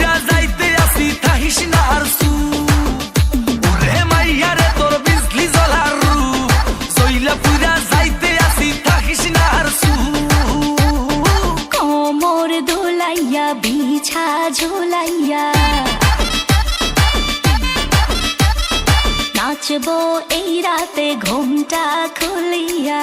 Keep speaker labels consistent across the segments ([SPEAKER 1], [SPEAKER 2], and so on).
[SPEAKER 1] উইরা আসি তাহিস না আর সু। ওরে মাইয়া আসি তাহিস না আর সু।
[SPEAKER 2] বিছা ঝোলাইয়া। নাচবো এই রাতে, ঘুমটা খুলিয়া।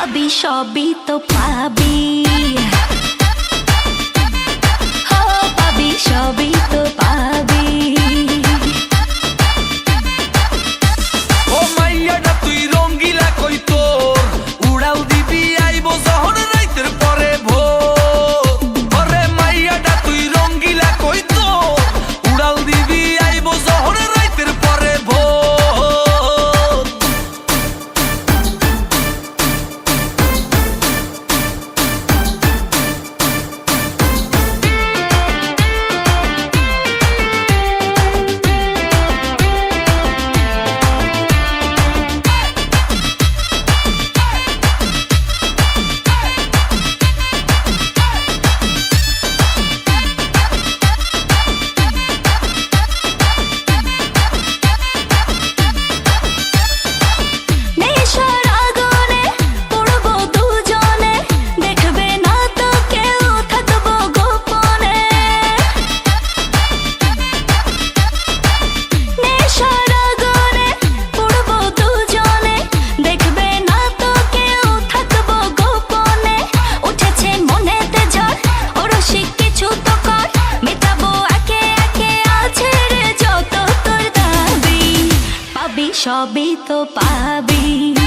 [SPEAKER 2] ভাবি সবই তো পাবি। ও পাবি সবই তো পাবি। হ্যাঁ, সবই তো পাবি।